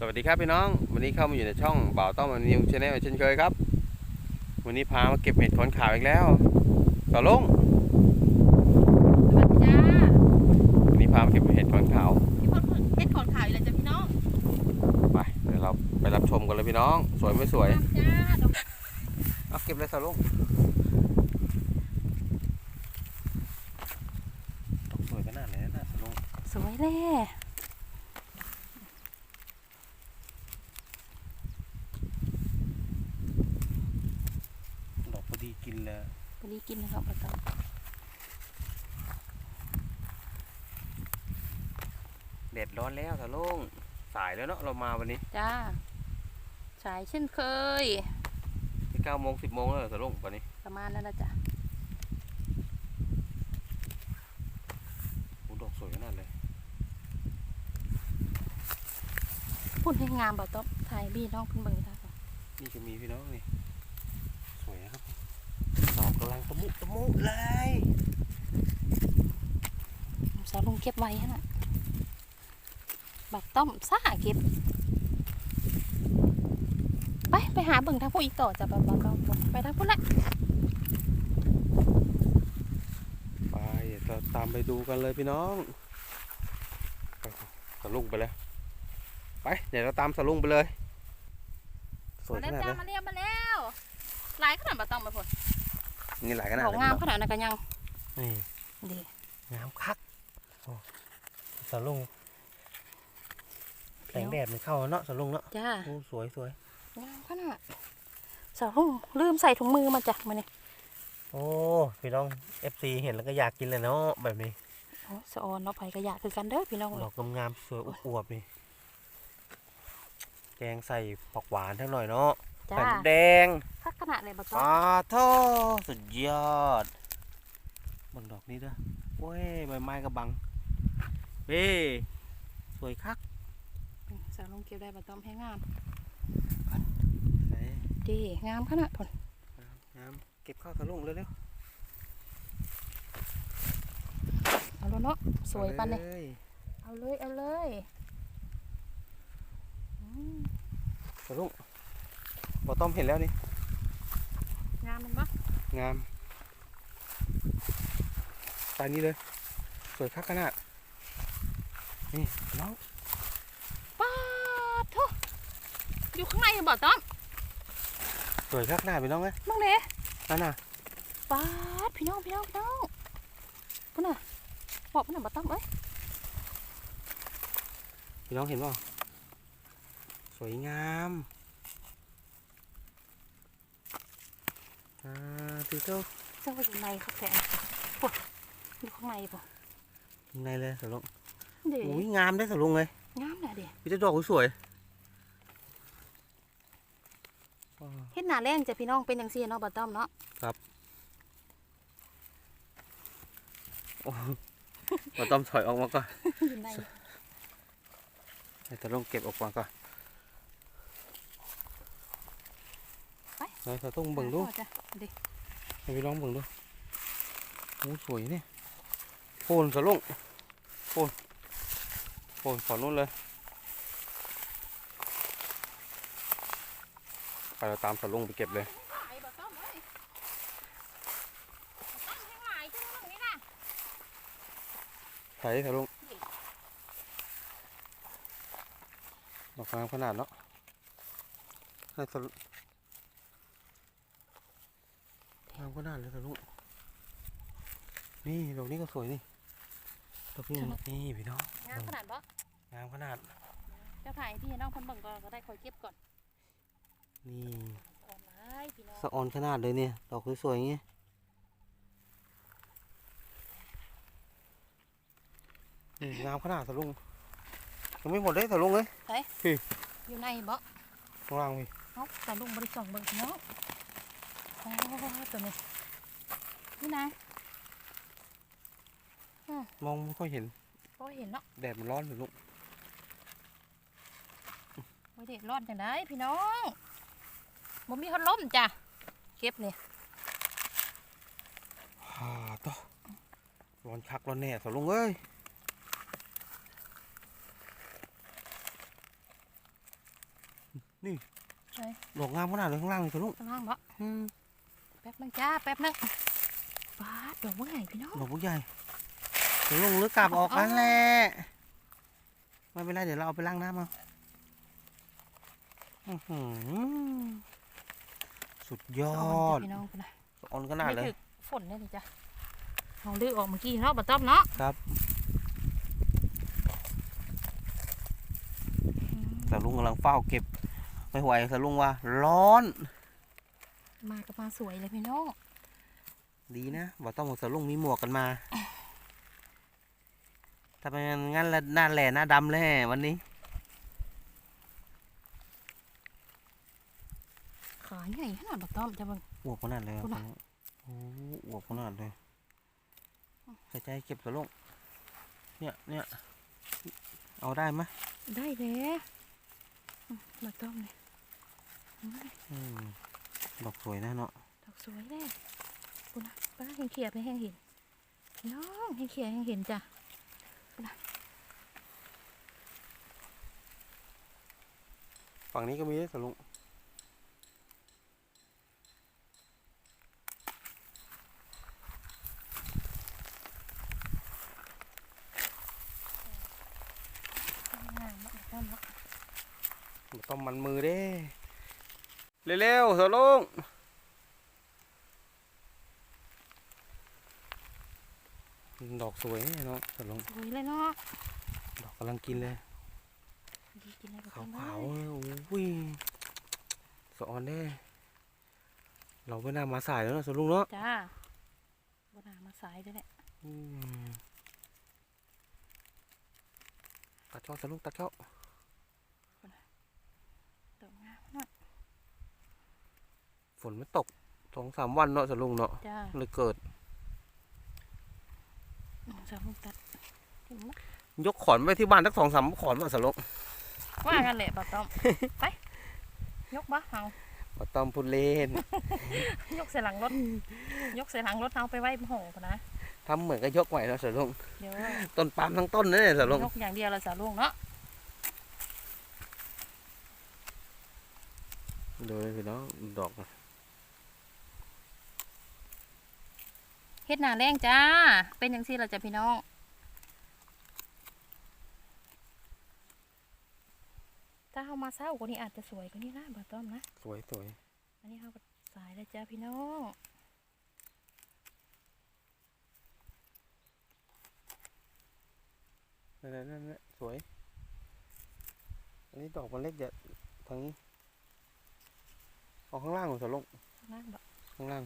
สวัสดีครับพี่น้อง วันนี้เข้ามาอยู่ในช่องบ่าวต้อมนิวชาแนลเช่นเคยครับ วันนี้พามาเก็บเห็ดขอนขาวอีกแล้วต่อลงสวัสดีจ้าวันนี้พามาเก็บเห็ดขอนขาวพี่พอดเพชรขอนขาวอยู่เลยจ้ะพี่น้องไปเดี๋ยวเราไปรับชมกันเลยพี่น้อง สวยไม่สวยงามจ้าดอกเอาเก็บเลยต่อลงดอกสวยขนาดไหนนะต่อลงสวยแล่ดอ กพอดีกินเลยวันนี้กินนะครับป้าต้อมแดดร้อนแล้วต่อลงสายแล้วเนาะเรามาวันนี้จ้า สายเช่นเคยที่เก้าโมงสิบโมงแล้วเหรอต่อลงวันนี้ ประมาณนั้นละจ้ะโอ้ดอกสวยขนาดเลยพูดให้งามป้าต้อมถ่ายพี่น้องเพิ่นเบิ่งจ้าก่อนนี่ก็มีพี่น้องนี่ สวยนะครับดอกกำ ลังตะมุตะมุเลยสาวลุงเก็บไว้ฮะน่ะบักต้อมซ่าเก็บ ไป ไปหาเบิ่งทางผู้อีกต่อจ้ะป้าป้าป้าไปทางผู้นละไปเดี๋ยวเราตามไปดูกันเลยพี่น้องไปสลุงไปเลยไปเดี๋ยวเราตามสลุงไปเลยสวยมาขแล้วนาดจ้าเลยมาเรียบมาแล้วหลายขนาดป้าต้อมมาพุ่น นี่หลายขนาดของเลยงามพี่ขนาดนั้นกันยังน้องนี่ดีงามคักโอ้สลุงแสงแดดมันเข้าเนาะสลุงเนาะจ้าโอ้สวยสวยงามขนาดสาวลุงลืมใส่ถุงมือมาจ้ะมาเนี่ยโอ้พี่น้อง FC เห็นแล้วก็อยากกินเลยเนาะแบบนี้โอ้สะออนเนาะไปกระยะคือกันเด้อพี่น้องดอกงามๆสวยอวบๆนี่แกงใส่ผักหวานทั้งหน่อยเนาะ จ้าแผ่นแดงพักขนาดเลยบักปต้อลาท่อสุดยอดบังดอกนี้เด้อโอ้ยใบไม้กระบังเว้สวยคักสาวลุงเก็บได้บักต้อมให้งามไหนดีงามขนาดผลงามเก็บข้าวทะลุงเร็วเอาแล้วเนาะๆสวยปันเลยอาเอาเลย เอาเลยอืมทะลุง บอต้อมเห็นแล้วนี่ งามมันปะงามตายนี้เลย สวยคักขนาด นี่น้องป้าดโทุอยู่ข้างในบักต้อมสวยคักขนาดพี่น้องเอ้ยมึงเด้นั่นน่ะป้าดพี่น้องพี่น้องพี่น้องพุ่นน่ะบอกพุ่นน่ะบักต้อมเอ้ยพี่น้องเห็นป่ะสวยงาม อ่าตีเจ้าเจ้าว่าอยู่ในเขาแทนโอ้ยอยู่ข้างในป่ะข้างในเลยสลุงเด้อุ้ยงามได้อสลุงเลยงามน่ะเด้พี่เจะดอกสวยอ๋อเฮ็ดหน้าแรงจ้ะพี่น้องเป็นจังซี่เนาะบักต้อมเนาะโอ้เราต้องถอยออกมาก่อนอยู่ในให้ตะลงเก็บออกมาก่อน ไปไหนตะต้องเบิ่งดูจ้ะเด้ให้พี่น้องเบิ่งดูโอ้สวยเนี่ยโพนสะลงโพนโพนฝั่งนู้นเลยไปเราตามสะลงไปเก็บเลยหลายบักต้อมเอ้ยบักต้อมแห้งหลายจังเลยนี่น่ะใส่สะลงดอกงามขนาดเนาะให้สะลงงามขนาดเลยสะลงนี่ดอกนี้ก็สวยนี่ดอกนี้นี่พี่น้องงามขนาดบ่งามขนาดเจ้าถ่ายที่ให้น้องเพันเบิ่งก่อนก็ได้คอยเก็บก่อน นี่ออนไลน์พี่น้องสะออนขนาดเลยเนี่ยดอกสวยๆอย่างเงี้ยนี่งามขนาดสะลุงยังไม่หมดเลยสะลุงเลยอยู่ในบ่ข้างล่างพี่เนาะแต่ลุงบริส่องเบิ่งพี่น้อง โอ้ตัวนี้นี่นะมองไม่ค่อยเห็นพอเห็นเนาะแดดมันร้อนอยู่ลูกไว้เด็ดรอดจังได้พี่น้องบ่มีพัดลมจ้ะเก็บนี่ฮ่าต่อร้อนคักร้อนแน่สะลุงเอ้ยนี่ใช่ดอกงามขนาดเลยข้างล่างเลยสลุงข้างล่างบ่อืม แป๊บนึงจ้าแป๊บนึงปาดดอกว่าไงพี่น้องดอกพวกใหญ่สลุงหรือกลับออกกันแหละไม่เป็นไรเดี๋ยวเราเอาไปล้างน้ำเอาอื้อหือสุดยอสะดนพี่น้องพุ่นนะอ่อนขนาดเลยไม่ถึกฝนเนี่ยนี่จ้ะเอาลือออกเมื่อกี้เนาะบ่ต้อมเนาะครับอืมสลุงกำลังเฝ้าเก็บ ไม่ไหวสลุงว่า ร้อน มาก็มาสวยเลยพี่น้องดีนะบอกต้องบอกสลุงมีหมวกกันมาถ้าเป็นงั้นละหน้าแหล่หน้าดำเลยแฮะวันนี้ ขาใหญ่ขนาดบ่ต้อมจ้ะเบิ่งอวบขนาดเลยพูดคมารับโอ้อวบขนาดเลยใส่ใจเก็บสลุงเนี่ยเนี่ยเอาได้ไหมได้เลยอืมบ่ต้อมเลยอืมอืม ดอกสวยนะเนาะดอกสวยเลยคุณนะป้าเห็นเขียบไปแห้งเห็นพี่น้องเห็นเขียบแห้งเห็นจ้ะฝั่งนี้ก็มีสลุงงามมากบ่ต้อมเนาะบ่ต้องมันมือเด้ เร็วๆสลุงดอกสวยเนี่ยเนาะสลุงสวยเลยเนาะดอกกำลังกินเลยดีกินอะไรบ่ขาต้อวมขาวเอ้ยโอ้ยสะออนแน่เราไม่น่ามาสายแล้วเนอะสลุงเนาะจ้าบนามาสายด้วยแหละอืมตัดช่อสลุงตัดช่อดอกงามเนาะ ฝนไม่ตกสองสามวันเนาะสลุงเนาะจ้าเลยเกิดอืมสามลูกตัดถึงนะยกขอนไปที่บ้านสักสองสามขอนมาสลุงว่ากันแหละป้าต้อม ไป ยกบ่เอามาต้อมพูดเล่น ยกใส่หลังรถ ยกใส่หลังรถเอาไปไว้ห้องก่อนนะ ทำเหมือนกับยกไหวเนาะสลุงเดี๋ยวต้นปาล์มทั้งต้นนั่นเลยสลุงยกอย่างเดียวละสาวลุงเนาะดูเลยพี่น้องดอก เฮ็ดหน้าแรงจ้า เป็นอย่างซี่ล่ะจ้ะพี่น้อง ถ้าเฮามาเศร้ากว่านี้อาจจะสวยกว่านี้นะป้าต้อมนะ สวยสวย อันนี้เขาก็สายแล้วจ้าพี่น้องนั่นนั่นนั่นนั่นสวย อันนี้ดอกมันเล็กเดี๋ยวทางนี้เอาข้างล่างก่อนสลุงนั่งแบบข้างล่าง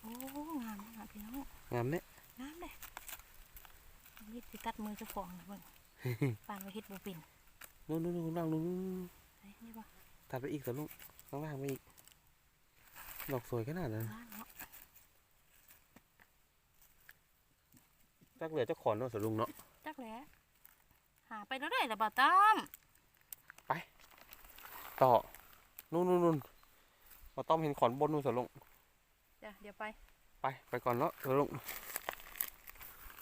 โอ้งามมากพี่น้อ งงามเนี่ยงามเลยนี่สิตัดมือเจ้าของนะเบิ่งปานไว้เฮ็ดบ่เป็นนู่นนู่นนู่นข้างล่างนู่นนู่นนู่นไอ้นี่บ่ตัดไปอีกสลุงข้างล่างไปอีกดอกสวยขนาดนั้นล่างเนาะจักเหลือเจ้าขอนเนาะสลุงเนาะจักแหล้วหาไปเรื่อยๆล่ะบ่ต้อมต่อนู่นนู่นนู่นมาต้อมเห็นขอนบนนู่นสลุงจ้ะเดี๋ยวไป ไปไปก่อนเนาะสลุง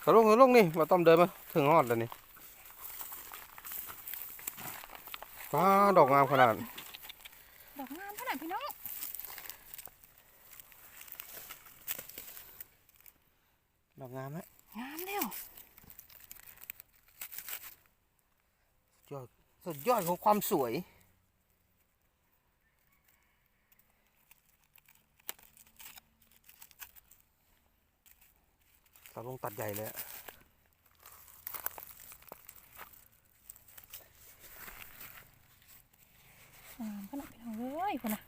สลุงสลุงนี่มาต้อมเดินมาถึงฮอดแล้วนี่ป้าดอกงามขนาด ดอกงามขนาดพี่น้องดอกงามไหมงามแล้วสุดยอดของความสวย สาว ลงตัดใหญ่เลยอะงามขนาดพี่น้องเอ้ยพุ่นน่ะ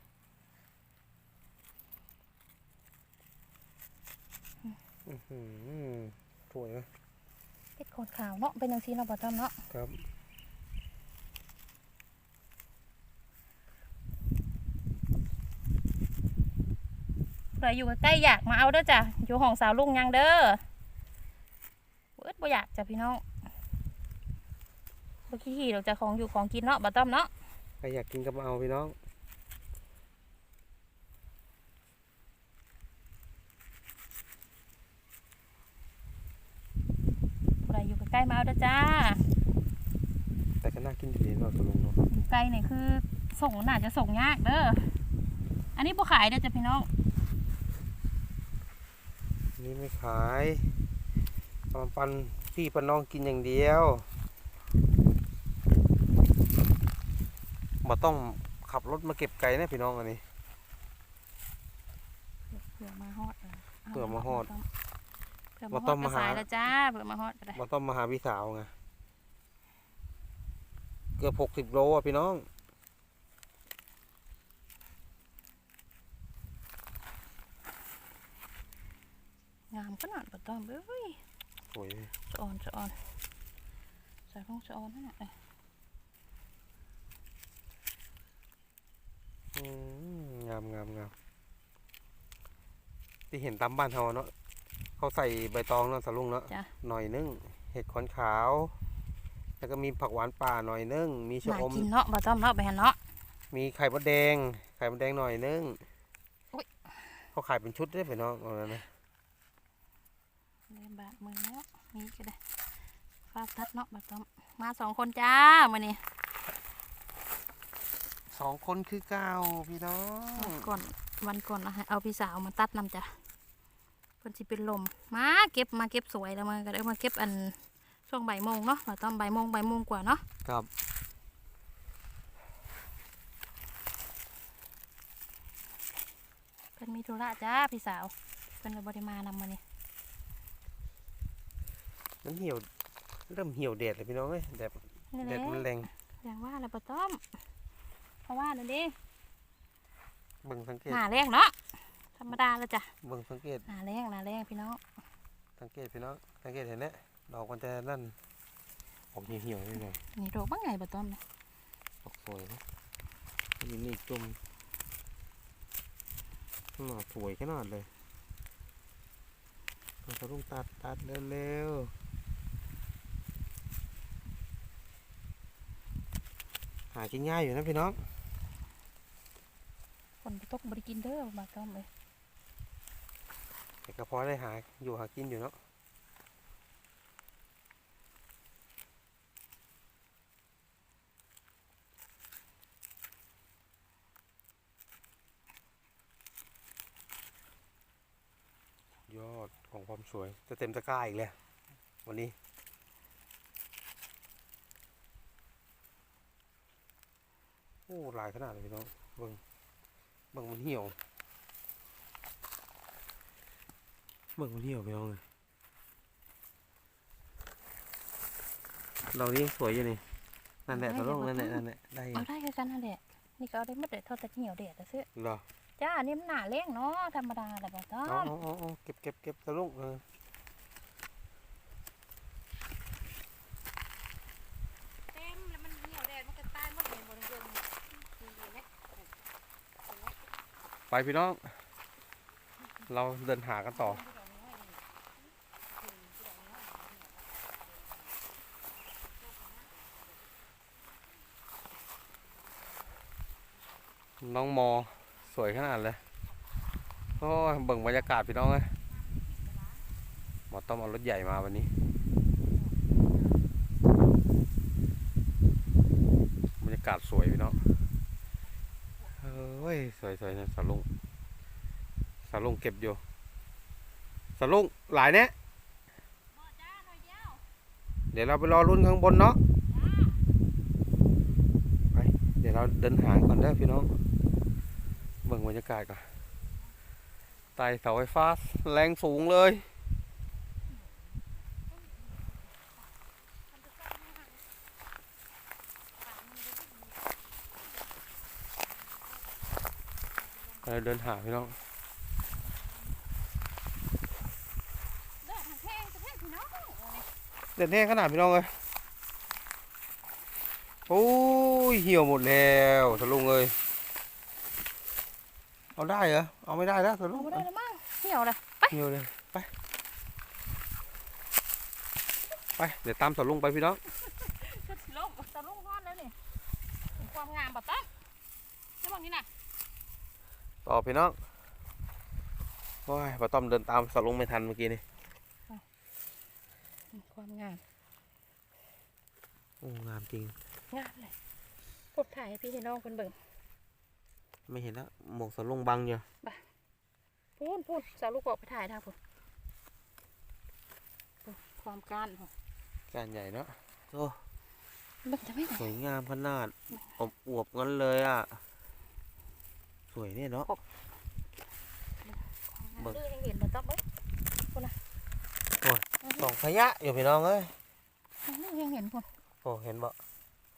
อื้อหือสวยไหมเฮ็ดโคนขาวเนาะเป็นจังซี่เนาะบ่ต้อมเนาะครับใครอยู่ใกล้ๆอยากมาเอาเด้อจ้ะอยู่ห้องสาวลุงยังเด้อเบิดบ่อยากจ้ะพี่น้องบ่ขี้หี่ดอกจ้ะของอยู่ของกินเนาะบ่ต้อมเนาะใครอยากกินก็มาเอาพี่น้องใกล้มาเอาเด้อจ้าแต่ก็น่ากินดีเนาะตะลุงเนาะอยู่ไกลนี่คือส่งน่าจะส่งยากเด้ออันนี้บ่ขายเด้อจ้ะพี่น้องนี่ไม่ขาย เอามาปันพี่ปันน้องกินอย่างเดียวมาต้องขับรถมาเก็บไก่นะพี่น้องอันนี้ เผื่อมาฮอดะเผื่อมาฮอดเผื่อบ่มาฮต้ออดงก็มาหาสายแล้วจ้าเผื่อมาฮอดก็ได้มาต้องมาหาพี่สาวไงเกือบหกสิบโลอะพี่น้องงามขนาดบ่ต้องเอ้ย โอ้ยสะออนสะออนใส่ลงสะออนนั่นน่ะเอ้ยอืมงามงามงามที่เห็นตามบ้านเขาเนาะเขาใส่ใบตองเนาะสลุงเนาะจ้ะหน่อยนึงเห็ดขอนขาว แล้วก็มีผักหวานป่าหน่อยนึงมีชะน่าอมกินเนาะบ่ต้องเนาะไปหั่นเนาะมีไข่มดแดง ไข่มดแดงหน่อยนึงอุ๊ยเขาขายเป็นชุดได้ไปน้องเอาแล้วนะ เล่นบาดมือเนาะนี่ก็ได้ฟาดทัดเนาะบ่ต้องมาสองคนจ้ามื้อนี้สองคนคือเก้าพี่น้องวันก่อนวันก่อนเอาให้เอาพี่สาวมาตัดนำจ้ะเพิ่นสิเป็นลมมาเก็บมาเก็บสวยแล้วมันก็ได้มาเก็บอันช่วงบ่ายโมงเนาะบ่ต้องบ่ายโมงบ่ายโมงกว่าเนาะครับเพิ่นมีธุระจ้าพี่สาวเพิ่นเลยบ่ได้มานำมื้อนี้ มันเหี่ยว เริ่มเหี่ยวแดดเลยพี่น้องเอ้ยแดดนี่แหแดละดมันแรงอย่างว่าแล้วบ่ต้องเพราะว่านั่นเด้เบิ่งสังเกตหน้าแรงเนาะธรรมดาแล้วจ้ะเบิ่งสังเกตหน้าแรงหน้าแรงพี่น้องสังเกตพี่น้องสังเกตเห็นไหมดอกมันจะนั่นออกเหี่ยวๆนี่เลยนี่ดอกบ่ไงบ่ต้องนะออกสวยนะนี่นี่จุ่มหน่อสวยขนาดเลยเราจะต้องตัดตัดเร็วๆ หากินง่ายอยู่นะพี่น้องฝนบ่ตกบ่ได้กินเด้อบ่ต้องเอ้ยแต่ก็พอได้หาอยู่หากินอยู่เนาะยอดของความสวยจะเต็มตะกร้าอีกเลยวันนี้ อ้หลายขนาดเลยพี่น้องเบิ่งเบิ่งมันเหี่ยวเบิ่งมันเหี่ยวไปเอาเลยเรานี่ยังสวยอยู่นี่นั่นแหละตะลงนั่นแหละนั่นแหละได้อยู่เอาได้คือกันนั่นแหละนี่ก็เอาได้หมดเลยเท่าแต่เหี่ยวเด็ดซื่อเหรอจ้านี่มันหน้าแรงเนาะธรรมดาแหละบ่ต้อเอางเอาเอาเอาเก็บเก็บเก็บตะลงเออ เต็มแล้วมันเหี่ยวแดดมันก็ตายหมดเลยบ่ได้เบิ่งนี่แหละ ไปพี่น้อง เราเดินหากันต่อ น้องมอสวยขนาดเลยโอ้ยเบิ่งบรรยากาศพี่น้องเลยหมอต้องเอารถใหญ่มาวันนี้ บรรยากาศสวยพี่น้อง เฮ้ยสวยสวยนะสาลุงสาลุงเก็บอยู่สาลุงหลายเนี้ยบ่เดี๋ยวเราไปรอรุ่นข้างบนเนาะไปเดี๋ยวเราเดินหางก่อนเด้พี่น้องเบิ่งบรรยากาศก่อนไต่เสาไฟฟ้าแรงสูงเลย เราเดินหาพี่น้องเด้อทางแท่งจะแท่งพี่น้องโอ้ยเด็ดแห้งขนาดพี่น้องเลยโอ้ยเหี่ยวหมดแล้วทะลุงเลยเอาได้เหรอ เอาไม่ได้แล้วทะลุเอางบ่ได้แล้วมั้งเหี่ยวเลยเหี่ยวเลยไป ไป เดี๋ยวตามสลุงไปพี่น้องก็สิลงตะลุงฮอดแล้วนี่เป็นความงามบ่ต้อมเจ้าบางนี่น่ะ ต่อพี่น้องโอ้ยป้าต้อมเดินตามสลุงไม่ทันเมื่อกี้นี่ความงามโอ้งามจริง งามเลยพบถ่ายให้พี่ให้น้องเพิ่นเบิ่งไม่เห็นแล้วหมวกสลุงบังอยู่พูนพูนสาวลูกบอกไปถ่ายทางพุ่นพูนความก้านของการใหญ่เนาะโอ้เบิ่งจะไม่ไหนสวยงามขนาดอบอวบๆงั้นเลยอะ สวยเนี่ยเนาะเบิ่งเรื่องเห็นบ่ต้องเบิ่งสองพยะอยู่พี่น้องเอ้ยนี่ยังเห็นพุ่นโอ้เห็นบ่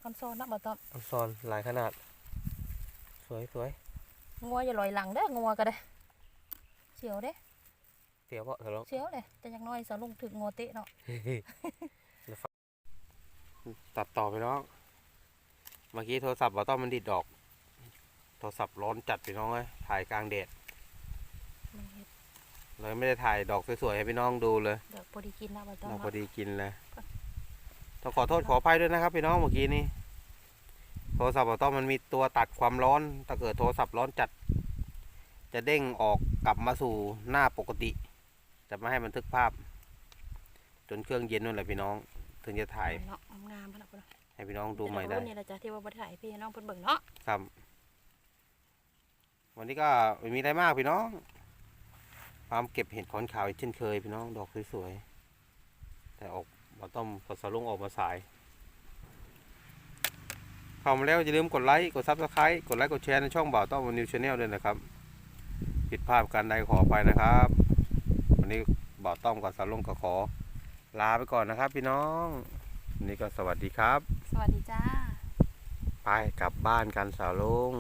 คอนโซลนะบ่ต้องอันซอนหลายขนาด สวยสวยงัวอย่าลอยหลังเด้องัวก็ได้เสียวเด้เสียวบ่สลุงเสียวเลยแต่อยังน้อยสาวลุงถึงงัวเตะเนาะตัดต่อไปน้องเมื่อกี้โทรศัพท์ว่าต้องมันดิดดอก โทรศัพท์ร้อนจัดพี่น้องเอ้ยถ่ายกลางแดดไม่เห็นเลยไม่ได้ถ่ายดอกสวยๆให้พี่น้องดูเลยเดี๋ยวพอดีกินนะบ่ต้องเราพอเนาะดีกินเลยต้องขอโทษขออภัยด้วยนะครับ พี่น้องเมื่อกี้นี้โทรศัพท์เราต้องมันมีตัวตัดความร้อน ถ้าเกิดโทรศัพท์ร้อนจัด จะเด้งออกกลับมาสู่หน้าปกติ จะไม่ให้บันทึกภาพ จนเครื่องเย็นนู่นแหละพี่น้อง ถึงจะถ่ายเนาะงามๆพุ่นน่ะพุ่นน่ะให้พี่น้องดูใหม่ได้รุ่นนี่แหละจ้ะที่ว่าบ่ได้ถ่ายให้พี่ให้น้องเพิ่นเบิ่งเนาะครับ วันนี้ก็ไม่มีอะไรมากพี่น้องความเก็บเห็ดขอนขาวอีกเช่นเคยพี่น้องดอกสวยๆแต่ออกเราต้องกดสลุงออกมาสายเข้ามาแล้วอย่าลืมกดไลค์กดซับสไครต์กดไลค์กดแชร์ในช่องบ่าวต้อมนิวชาแนลด้วยนะครับผิดพลาดการใดขอไปนะครับ วันนี้บ่าวต้อมกับสลุงก็ขอ ลาไปก่อนนะครับ พี่น้องวันนี้ก็สวัสดีครับ สวัสดีจ้าไปกลับบ้านกันสาวลุง